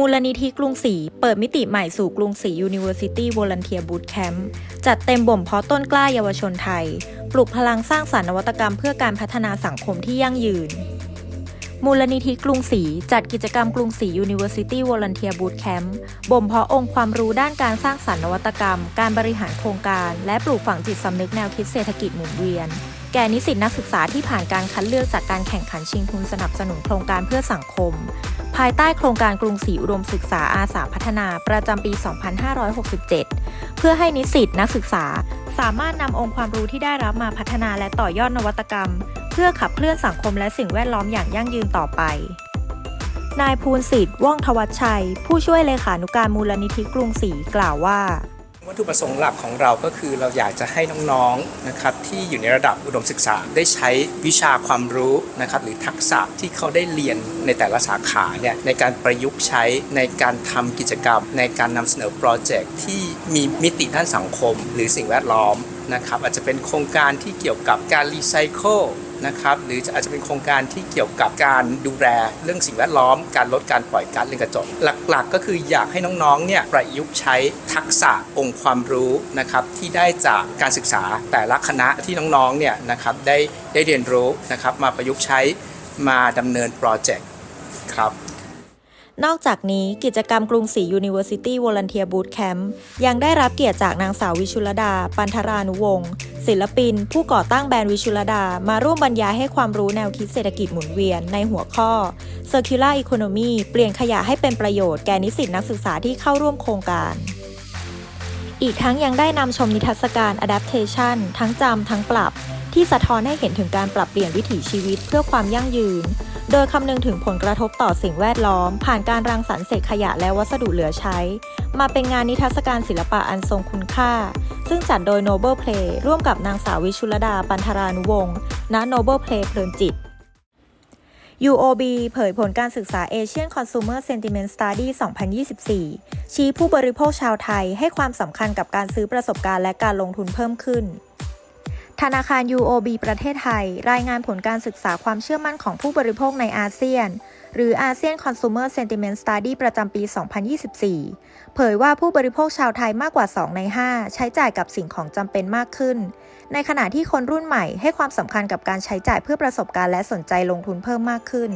มูลนิธิกรุงศรีเปิดมิติใหม่สู่กรุงศรี University Volunteer Bootcamp จัดเต็มบ่มเพาะต้นกล้าเยาวชนไทย ปลุกพลังสร้างสรรค์นวัตกรรมเพื่อการพัฒนาสังคมที่ยั่งยืน มูลนิธิกรุงศรีจัดกิจกรรมกรุงศรี University Volunteer Bootcamp บ่มเพาะองค์ความรู้ด้านการสร้างสรรค์นวัตกรรม การบริหารโครงการ และปลูกฝังจิตสำนึกแนวคิดเศรษฐกิจหมุนเวียน แก่นิสิตนักศึกษาที่ผ่านการคัดเลือกจากการแข่งขันชิงทุนสนับสนุนโครงการเพื่อสังคม ภายใต้โครงการกรุงศรีอุดมศึกษาอาสาพัฒนาประจำปี 2567 เพื่อให้นิสิตนักศึกษาสามารถนำองค์ความรู้ที่ได้รับมาพัฒนาและต่อยอดนวัตกรรม เพื่อขับเคลื่อนสังคมและสิ่งแวดล้อมอย่างยั่งยืนต่อไป นายภูนสิทธิ์ว่องทวัชชัย ผู้ช่วยเลขานุการมูลนิธิกรุงศรีกล่าวว่า วัตถุประสงค์หลักของเราก็คือเราอยากจะให้น้องๆนะครับที่อยู่ในระดับอุดมศึกษาได้ใช้วิชาความรู้นะครับหรือทักษะที่เขาได้เรียนในแต่ละสาขาเนี่ยในการประยุกต์ใช้ในการทำกิจกรรม ในการนำเสนอโปรเจกต์ที่มีมิติด้านสังคม หรือสิ่งแวดล้อมนะครับอาจจะเป็นโครงการที่เกี่ยวกับการรีไซเคิล นะครับหรืออาจจะเป็นโครงการที่เกี่ยวกับการดูแลเรื่องสิ่งแวดล้อม การลดการปล่อยก๊าซเรือนกระจกหลักๆ ก็คืออยากให้น้องๆเนี่ยประยุกต์ใช้ทักษะองค์ความรู้นะครับที่ได้จากการศึกษาแต่ละคณะที่น้องๆเนี่ยนะครับได้ได้เรียนรู้นะครับมาประยุกต์ใช้มาดำเนินโปรเจกต์ครับ นอกจากนี้กิจกรรมกรุงศรี University Volunteer Bootcamp ยังได้รับเกียรติจากนางสาววิชุลดา ปันธรานุวงศ์ศิลปิน ผู้ก่อตั้งแบรนด์วิชุลดา มาร่วมบรรยายให้ความรู้แนวคิดเศรษฐกิจหมุนเวียนในหัวข้อ Circular Economy เปลี่ยนขยะให้เป็นประโยชน์แก่นิสิตนักศึกษาที่เข้าร่วมโครงการอีกทั้งยังได้นำชมนิทรรศการ Adaptation ทั้งจำทั้งปรับ ที่สะท้อนให้เห็นถึงการปรับเปลี่ยนวิถีชีวิตเพื่อความยั่งยืน โดยคำนึงถึงผลกระทบต่อสิ่งแวดล้อม ผ่านการรังสรรค์เศษขยะและวัสดุเหลือใช้ มาเป็นงานนิทรรศการศิลปะอันทรงคุณค่า ซึ่งจัดโดย Noble Play ร่วมกับนางสาววิชุลดาปันธรานุวงศ์ณ Noble Play เพลินจิต UOB เผยผลการศึกษา Asian Consumer Sentiment Study 2024 ชี้ผู้บริโภคชาวไทยให้ความสำคัญกับการซื้อประสบการณ์และการลงทุนเพิ่มขึ้น ธนาคาร UOB ประเทศไทย รายงานผลการศึกษาความเชื่อมั่นของผู้บริโภคในอาเซียน หรือ ASEAN Consumer Sentiment Study ประจำปี 2024 เผยว่าผู้บริโภคชาวไทยมากกว่า 2 ใน 5 ใช้จ่ายกับสิ่งของจำเป็นมากขึ้น ในขณะที่คนรุ่นใหม่ให้ความสำคัญกับการใช้จ่ายเพื่อประสบการณ์และสนใจลงทุนเพิ่มมากขึ้น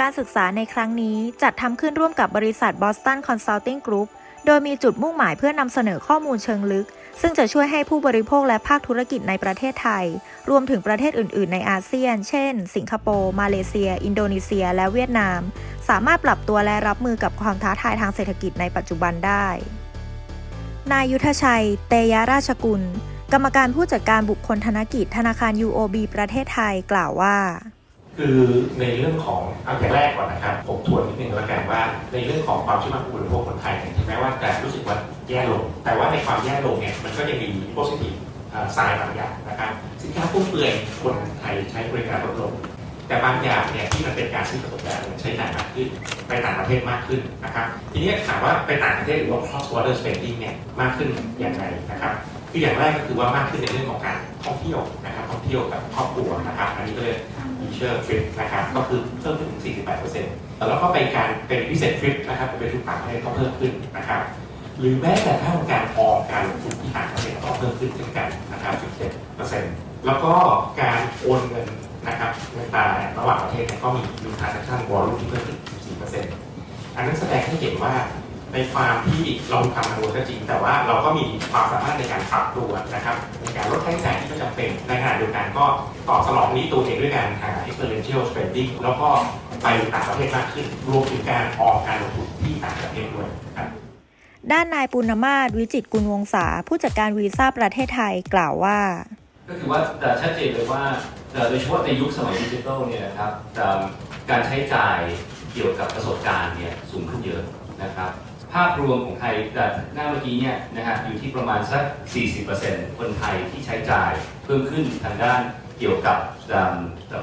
การศึกษาในครั้งนี้จัดทำขึ้นร่วมกับบริษัท Boston Consulting Group โดยมีจุดมุ่งหมายเพื่อนำเสนอข้อมูลเชิงลึก ซึ่งจะช่วยให้ผู้บริโภคและภาคธุรกิจในประเทศไทย รวมถึงประเทศอื่น ๆ ในอาเซียน เช่น สิงคโปร์ มาเลเซีย อินโดนีเซีย และเวียดนาม สามารถปรับตัวและรับมือกับความท้าทายทางเศรษฐกิจในปัจจุบันได้ นายยุทธชัย เตยราชกุล กรรมการผู้จัดการบุคคลธนกิจธนาคาร UOB ประเทศไทยกล่าวว่าคือในเรื่องของเอาอย่างแรกก่อนนะครับผมทวนนิดนึงแล้วกันว่า ในเรื่องของความเชื่อมั่นผู้บริโภคคนไทยเนี่ยถึงแม้ว่าจะรู้สึกว่า แย่ลง แต่ว่าในความแย่ลงเนี่ยมันก็ยังมี positive สายบางอย่างนะครับสินค้าฟุ่มเฟือยคนไทยใช้บริการลดลง แต่บางอย่างเนี่ยที่มันเป็นการซื้อประสบการณ์ใช้จ่ายมากขึ้นไปต่างประเทศมากขึ้นนะครับทีนี้ถามว่าไปต่างประเทศหรือว่า cross border spending เนี่ยมากขึ้นอย่างไรนะครับคืออย่างแรกก็คือว่ามากขึ้นในเรื่องของการท่องเที่ยวนะครับท่องเที่ยวกับครอบครัวนะครับอันนี้ก็เลย leisure trip นะครับก็คือเพิ่มขึ้นถึง 48%แล้วก็ไปการเป็นพิเศษทริปนะครับไปทุกต่างประเทศก็เพิ่มขึ้นนะครับ หรือแม้แต่ถ้าการออมการลงทุนที่ต่างประเทศก็เพิ่มขึ้นเช่นกันนะครับ17%แล้วก็การโอนเงินนะครับเงินตาระหว่างประเทศก็มีมี transaction volume ที่เพิ่มขึ้น14%อันนั้นแสดงให้เห็นว่าในความที่เราทำมาโดยก็จริง แต่ว่าเราก็มีความสามารถในการปรับตัวนะครับในการลดค่าใช้จ่ายที่ไม่จำเป็นในขณะเดียวกันก็ตอบสนองนี้ตัวเองด้วยการหา experiential spending แล้วก็ไปต่างประเทศมากขึ้น รวมถึงการออกการลงทุนที่ต่างประเทศด้วยครับ ด้านนายปุณมาศวิจิตกุลวงศาผู้จัดการวีซ่าประเทศไทยกล่าวว่า ก็คือว่าจะชัดเจนเลยว่าโดยเฉพาะในยุคสมัยดิจิทัลเนี่ยนะครับการใช้จ่ายเกี่ยวกับประสบการณ์เนี่ยสูงขึ้นเยอะนะครับภาพรวมของไทยจากหน้าเมื่อกี้เนี่ยนะฮะอยู่ที่ประมาณสัก 40%คนไทยที่ใช้จ่ายเพิ่มขึ้นทางด้านเกี่ยวกับ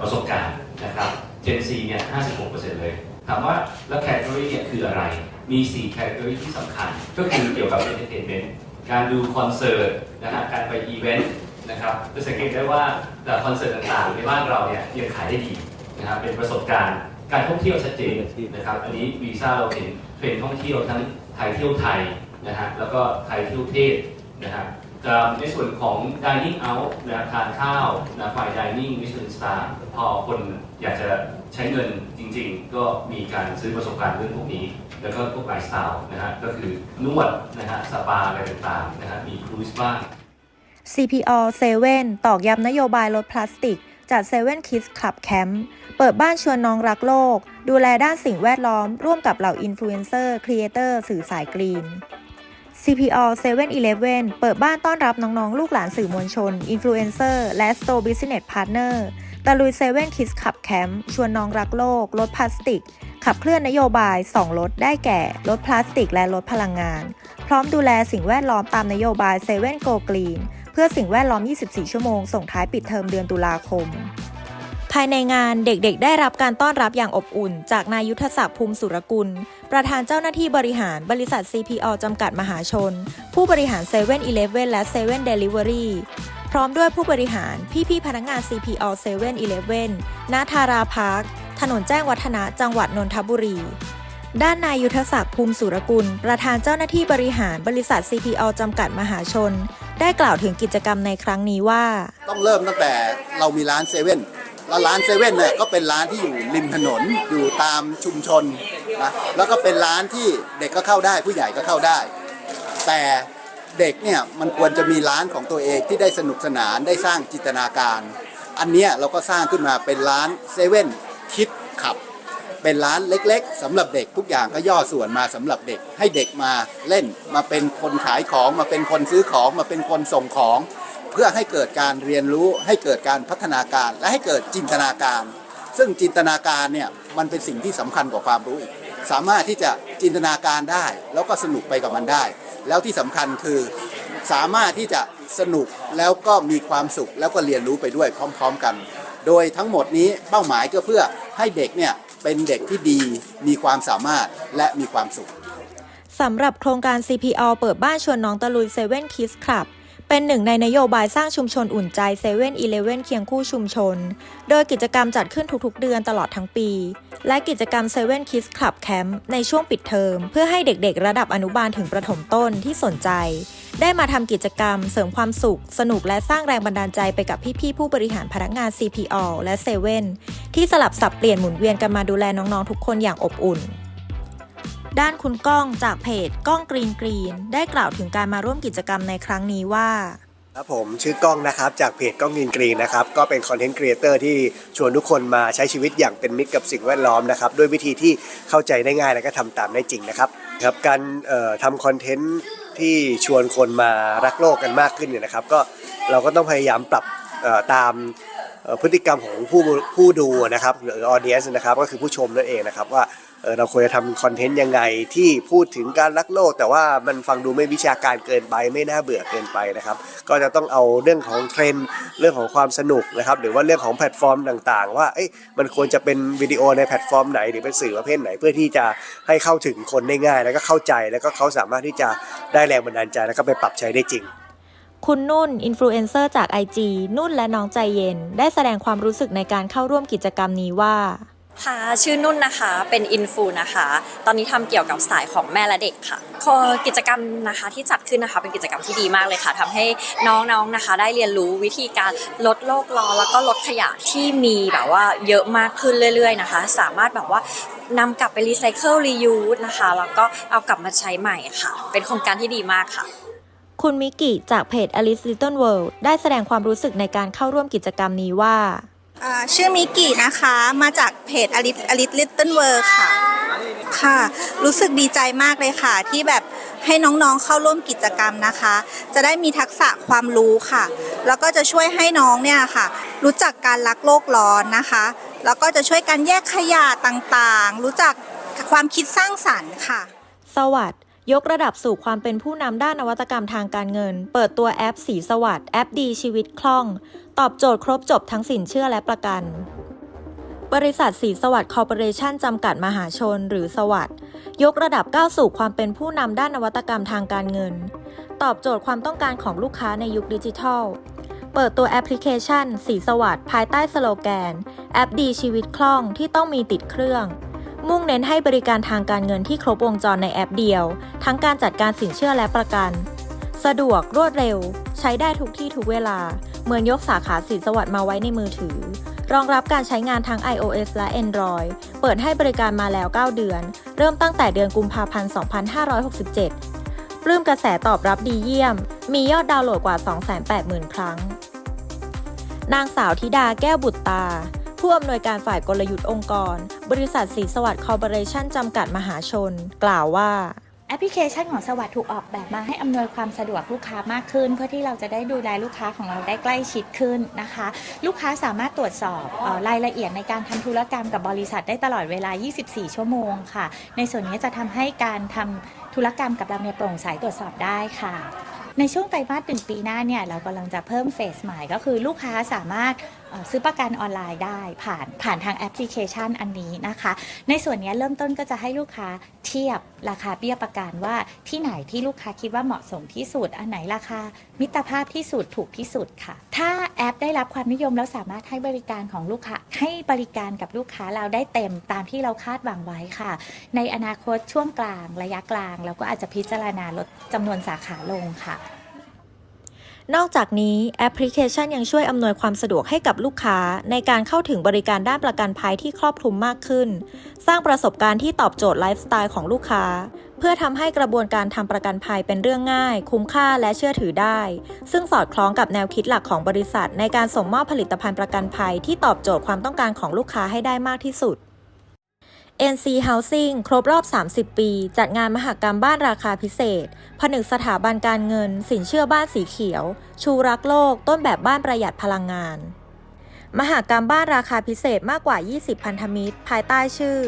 ประสบการณ์นะครับ Gen Z เนี่ย 56%เลย ถามว่าแล้วแคตตา o r y เนี่ยคืออะไร มี 4 แคตตา o r y ที่สำคัญ ก็คือเกี่ยวกับ entertainment การดูคอนเสิร์ตนะฮะการไปอีเวนต์นะครับจะสังเกตได้ว่าแต่คอนเสิร์ตต่างๆ ในบ้านเราเนี่ยยังขายได้ดีนะครับเป็นประสบการณ์การท่องเที่ยวชัดเจนนะครับ อันนี้วีซ่าเราเห็นเทรนท่องเที่ยวทั้งไทยเที่ยวไทยนะฮะแล้วก็ไทยเที่ยวเทศนะฮะแต่ในส่วนของ dining out นะทานข้าวนะฝ่าย dining Michelin star พอคนอยากจะ ใช้เงินจริงๆ ก็มีการซื้อประสบการณ์เรื่องพวกนี้ แล้วก็พวกไลฟ์สไตล์นะฮะก็คือนวดนะฮะสปาอะไรต่างๆนะฮะมีครูซบ้าง CPO 7ตอกย้ำนโยบายลดพลาสติก จัด 7 Kids Club Camp เปิดบ้านชวนน้องรักโลก ดูแลด้านสิ่งแวดล้อม ร่วมกับเหล่าอินฟลูเอนเซอร์ครีเอเตอร์สื่อสายกรีน CPO 7-Eleven เปิดบ้านต้อนรับน้อง ๆ ลูกหลานสื่อมวลชน อินฟลูเอนเซอร์ และ Store Business Partner ตะลุย7 Kids Club Camp ชวนน้องรักโลก ลดพลาสติก ขับเคลื่อนนโยบาย 2 ลด ได้แก่ ลดพลาสติกและลดพลังงาน พร้อมดูแลสิ่งแวดล้อมตามนโยบาย7 Go Green เพื่อสิ่งแวดล้อม 24 ชั่วโมง ส่งท้ายปิดเทอมเดือนตุลาคม ภายในงานเด็กๆ ได้รับการต้อนรับอย่างอบอุ่น จากนายยุทธศักดิ์ภูมิสุรกุล ประธานเจ้าหน้าที่บริหารบริษัท CPO จำกัดมหาชน ผู้บริหาร7 e เ e ่ e อและ7 Delivery พร้อมด้วยผู้บริหารพี่ๆพนักงาน CPO 7 e เ e ่ e ณทาราพาร์ค ถนนแจ้งวัฒนะจังหวัดนนทบุรี ด้านนายยุทธศักดิ์ภูมิสุรกุล ประธานเจ้าหน้าที่บริหารบริษัท CPO จำกัดมหาชน ได้กล่าวถึงกิจกรรมในครั้งนี้ว่า ต้องเริ่มตั้งแต่เรามีร้านเซเว่นแล้วร้านเซเว่นเนี่ยก็เป็นร้านที่อยู่ริมถนนอยู่ตามชุมชนนะแล้วก็เป็นร้านที่เด็กก็เข้าได้ผู้ใหญ่ก็เข้าได้ แต่ เด็กเนี่ยมันควรจะมีร้านของตัวเองที่ได้สนุกสนานได้สร้างจินตนาการ อันเนี้ยเราก็สร้างขึ้นมาเป็นร้านเซเว่นคิดขับ เป็นร้านเล็กๆสำหรับเด็กทุกอย่างก็ย่อส่วนมาสำหรับเด็ก ให้เด็กมาเล่นมาเป็นคนขายของมาเป็นคนซื้อของมาเป็นคนส่งของ เพื่อให้เกิดการเรียนรู้ให้เกิดการพัฒนาการและให้เกิดจินตนาการ ซึ่งจินตนาการเนี่ยมันเป็นสิ่งที่สำคัญกว่าความรู้อีกสามารถที่จะจินตนาการได้ แล้วก็สนุกไปกับมันได้ แล้วที่สำคัญคือสามารถที่จะสนุกแล้วก็มีความสุขแล้วก็เรียนรู้ไปด้วยพร้อม ๆ กัน โดยทั้งหมดนี้เป้าหมายก็เพื่อให้เด็กเนี่ยเป็นเด็กที่ดีมีความสามารถและมีความสุขสำหรับโครงการ CPO เปิดบ้านชวนน้องตะลุย7 Kids Club เป็นหนึ่งในนโยบายสร้างชุมชนอุ่นใจ7 e เ e ่ e อเคียงคู่ชุมชน โดยกิจกรรมจัดขึ้นทุกๆเดือนตลอดทั้งปี และกิจกรรม7 Kids Club Camp ในช่วงปิดเทอม เพื่อให้เด็กๆ ระดับอนุบาลถึงประถมต้นที่สนใจ ได้มาทำกิจกรรมเสริมความสุข สนุกและสร้างแรงบันดาลใจไปกับพี่ๆผู้บริหารพนักงาน CPO และ7ที่สลับสับเปลี่ยนหมุนเวียนกันมาดูแลน้องๆทุกคนอย่างอบอุ่น ด้านคุณก้องจากเพจก้องกรีนกรีนได้กล่าวถึงการมาร่วมกิจกรรมในครั้งนี้ว่าครับผมชื่อกล้องนะครับจากเพจกล้องกินกรีนนะครับก็เป็นคอนเทนต์ครีเอเตอร์ที่ชวนทุกคนมาใช้ชีวิตอย่างเป็นมิตรกับสิ่งแวดล้อมนะครับด้วยวิธีที่เข้าใจได้ง่ายและก็ทำตามได้จริงนะครับครับการทำคอนเทนต์ที่ชวนคนมารักโลกกันมากขึ้นเนี่ยนะครับก็เราก็ต้องพยายามปรับตามพฤติกรรมของผู้ผู้ดูนะครับหรือออเดียนส์นะครับก็คือผู้ชมนั่นเองนะครับว่า เออเราควรจะทำคอนเทนต์ยังไงที่พูดถึงการรักโลก แต่ว่ามันฟังดูไม่วิชาการเกินไปไม่น่าเบื่อเกินไปนะครับ ก็จะต้องเอาเรื่องของเทรนด์เรื่องของความสนุกนะครับหรือว่าเรื่องของแพลตฟอร์มต่างๆ ว่าเอ๊ะมันควรจะเป็นวิดีโอในแพลตฟอร์มไหนหรือเป็นสื่อประเภทไหนเพื่อที่จะให้เข้าถึงคนได้ง่าย แล้วก็เข้าใจแล้วก็เขาสามารถที่จะได้แรงบันดาลใจแล้วก็ไปปรับใช้ได้จริงคุณนุ่น อินฟลูเอนเซอร์จาก IG นุ่นและน้องใจเย็น ได้แสดงความรู้สึกในการเข้าร่วมกิจกรรมนี้ว่า ค่ะชื่อนุ่นนะคะเป็นอินฟูนะคะ ตอนนี้ทำเกี่ยวกับสายของแม่และเด็กค่ะก็กิจกรรมนะคะที่จัดขึ้นนะคะเป็นกิจกรรมที่ดีมากเลยค่ะทำให้น้องๆนะคะ ได้เรียนรู้วิธีการลดโลกร้อนแล้วก็ลดขยะที่มีแบบว่าเยอะมากขึ้นเรื่อย ๆนะคะ สามารถแบบว่านำกลับไปรีไซเคิลรียูสนะคะ แล้วก็เอากลับมาใช้ใหม่ค่ะ เป็นโครงการที่ดีมากค่ะคุณมิกิจากเพจ Alice Little World ได้แสดงความรู้สึกในการเข้าร่วมกิจกรรมนี้ว่า ชื่อมิกกี้นะคะมาจากเพจอลิสอลิสลิตเติ้ลเวิร์ค่ะ ค่ะ รู้สึกดีใจมากเลยค่ะ ที่แบบให้น้องๆเข้าร่วมกิจกรรมนะคะ จะได้มีทักษะความรู้ค่ะ แล้วก็จะช่วยให้น้องเนี่ยค่ะ รู้จักการรักโลกร้อนนะคะ แล้วก็จะช่วยกันแยกขยะต่างๆ รู้จักความคิดสร้างสรรค์ค่ะ สวัสดยกระดับสู่ความเป็นผู้นำด้านนวัตกรรมทางการเงิน เปิดตัวแอปสีสวัสด์แอปดีชีวิตคล่อง ตอบโจทย์ครบจบทั้งสินเชื่อและประกัน บริษัทสีสวัสด์คอร์ปอเรชั่นจำกัดมหาชนหรือสวัสด์ยกระดับก้าวสู่ความเป็นผู้นำด้านนวัตกรรมทางการเงิน ตอบโจทย์ความต้องการของลูกค้าในยุคดิจิทัล เปิดตัวแอปพลิเคชัน สีสวัสด์ภายใต้สโลแกน แอปดีชีวิตคล่องที่ต้องมีติดเครื่อง มุ่งเน้นให้บริการทางการเงินที่ครบวงจรในแอปเดียว ทั้งการจัดการสินเชื่อและประกัน สะดวกรวดเร็ว ใช้ได้ทุกที่ทุกเวลา เหมือนยกสาขาสีสวัสดิ์มาไว้ในมือถือ รองรับการใช้งานทั้ง iOS และ Android เปิดให้บริการมาแล้ว 9 เดือน เริ่มตั้งแต่เดือนกุมภาพันธ์ 2567 ปลื้มกระแสตอบรับดีเยี่ยม มียอดดาวน์โหลดกว่า 280,000 ครั้ง นางสาวธิดาแก้วบุตรตา ผู้อำนวยการฝ่ายกลยุทธ์องค์กร บริษัทสีสวัสดิ์คอร์ปอเรชั่นจำกัดมหาชน กล่าวว่า แอปพลิเคชันของสวัสด์ถูกออกแบบมาให้อำนวยความสะดวกลูกค้ามากขึ้น เพื่อที่เราจะได้ดูแลลูกค้าของเราได้ใกล้ชิดขึ้นนะคะ ลูกค้าสามารถตรวจสอบออรายละเอียดในการทำธุรกรรมกับบริษัทได้ตลอดเวลา 24 ชั่วโมงค่ะ ในส่วนนี้จะทำให้การทำธุรกรรมกับเราเนี่ยโปร่งใสตรวจสอบได้ค่ะในช่วงไตรมาสหนึ่งปีหน้าเนี่ยเรากำลังจะเพิ่มเฟสใหม่ก็คือลูกค้าสามารถ ซื้อประกันออนไลน์ได้ผ่านผ่านทางแอปพลิเคชันอันนี้นะคะ ในส่วนนี้เริ่มต้นก็จะให้ลูกค้าเทียบราคาเบี้ยประกันว่าที่ไหนที่ลูกค้าคิดว่าเหมาะสมที่สุด อันไหนราคา มิตรภาพที่สุดถูกที่สุดค่ะ ถ้าแอปได้รับความนิยมแล้วสามารถให้บริการของลูกค้าให้บริการกับลูกค้าเราได้เต็มตามที่เราคาดหวังไว้ค่ะ ในอนาคตช่วงกลางระยะกลาง เราก็อาจจะพิจารณาลดจำนวนสาขาลงค่ะ นอกจากนี้แอปพลิเคชันยังช่วยอำนวยความสะดวกให้กับลูกค้า ในการเข้าถึงบริการด้านประกันภัยที่ครอบคลุมมากขึ้น สร้างประสบการณ์ที่ตอบโจทย์ไลฟ์สไตล์ของลูกค้า เพื่อทำให้กระบวนการทำประกันภัยเป็นเรื่องง่าย คุ้มค่าและเชื่อถือได้ ซึ่งสอดคล้องกับแนวคิดหลักของบริษัท ในการส่งมอบผลิตภัณฑ์ประกันภัยที่ตอบโจทย์ความต้องการของลูกค้าให้ได้มากที่สุด NC Housing ครบรอบ 30 ปี จัดงานมหกรรมบ้านราคาพิเศษ ผนึกสถาบันการเงิน สินเชื่อบ้านสีเขียว ชูรักโลก ต้นแบบบ้านประหยัดพลังงาน มหกรรมบ้านราคาพิเศษมากกว่า 20 พันธมิตร ภายใต้ชื่อ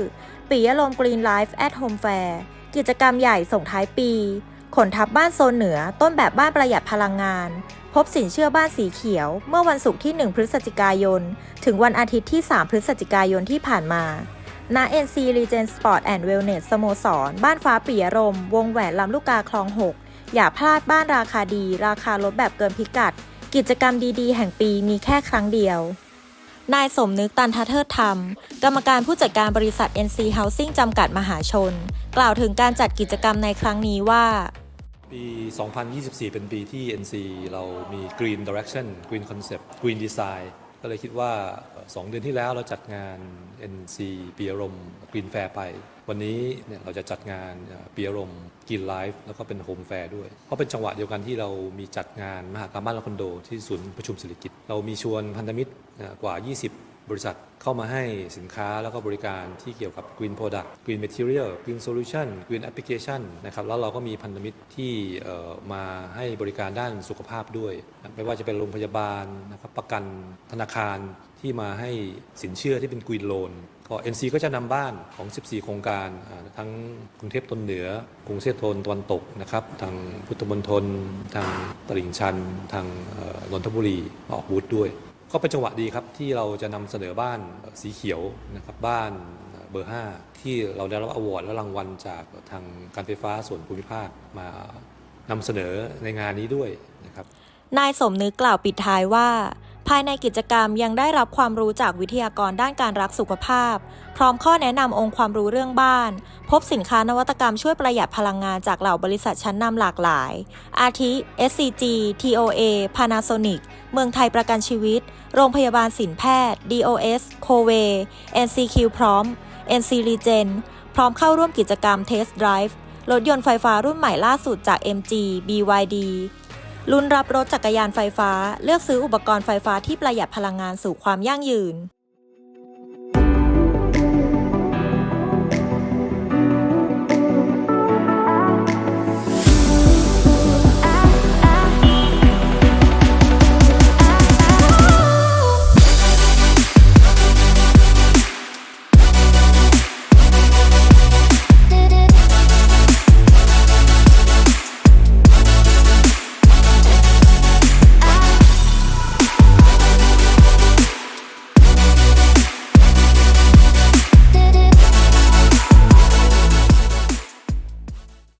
ปิยลมกรีนไลฟ์แอ h โฮมแฟร์กิจกรรมใหญ่ส่งท้ายปี ขนทับบ้านโซนเหนือ ต้นแบบบ้านประหยัดพลังงาน พบสินเชื่อบ้านสีเขียว เมื่อวันศุกร์ที่ 1 พฤศจิกายน ถึงวันอาทิตย์ที่ 3 พฤศจิกายนที่ผ่านมา ณ NC Regent Sport and Wellness สโมสร บ้านฟ้าปิยรม วงแหวนลำลูกกาคลอง 6 อย่าพลาดบ้านราคาดี ราคาลดแบบเกินพิกัด กิจกรรมดีๆ แห่งปีมีแค่ครั้งเดียว นายสมนึกตันทเทิดธรรม กรรมการผู้จัดการบริษัท NC Housing จำกัดมหาชน กล่าวถึงการจัดกิจกรรมในครั้งนี้ว่า ปี 2024 เป็นปีที่ NC เรามี Green Direction Green Concept Green Design ก็เลยคิดว่า 2 เดือนที่แล้วเราจัดงาน NC ปีอารมณ์กรีนแฟร์ไป วันนี้เนี่ยเราจะจัดงานปีอารมณ์กรีนไลฟ์แล้วก็เป็นโฮมแฟร์ด้วย เพราะเป็นจังหวะเดียวกันที่เรามีจัดงานมหากรรมบ้านและคอนโด ที่ศูนย์ประชุมศิริกิตเรามีชวนพันธมิตรกว่า 20 บริษัทเข้ามาให้สินค้าแล้วก็บริการที่เกี่ยวกับ Green Product Green Material Green Solution Green Application นะครับแล้วเราก็มีพันธมิตรที่มาให้บริการด้านสุขภาพด้วย ไม่ว่าจะเป็นโรงพยาบาลนะครับประกันธนาคารที่มาให้สินเชื่อที่เป็น Green Loan ก็ NC ก็จะนำบ้านของ 14 โครงการ ทั้งกรุงเทพตนเหนือ กรุงเทพทนตะวันตกนะครับ ทางพุทธมณฑล ทางตลิ่งชัน ทางนนทบุรี ออกบูธด้วย ก็เป็นจังหวะดีครับที่เราจะนำเสนอบ้านสีเขียวนะครับบ้านเบอร์ 5 ที่เราได้รับอวอร์ดและรางวัลจากทางการไฟฟ้าส่วนภูมิภาคมานำเสนอในงานนี้ด้วยนะครับนายสมนึกกล่าวปิดท้ายว่า ภายในกิจกรรมยังได้รับความรู้จากวิทยากรด้านการรักสุขภาพ พร้อมข้อแนะนำองค์ความรู้เรื่องบ้าน พบสินค้านวัตกรรมช่วยประหยัดพลังงานจากเหล่าบริษัทชั้นนำหลากหลาย อาทิ SCG TOA Panasonic เมืองไทยประกันชีวิต โรงพยาบาลสินแพทย์ DOS c o w a y NCQ พร้อม NC Regen พร้อมเข้าร่วมกิจกรรม Test Drive รถยนต์ไฟฟ้ารุ่นใหม่ล่าสุดจาก MG BYD ลุ้นรับรถจักรยานไฟฟ้า เลือกซื้ออุปกรณ์ไฟฟ้าที่ประหยัดพลังงานสู่ความยั่งยืน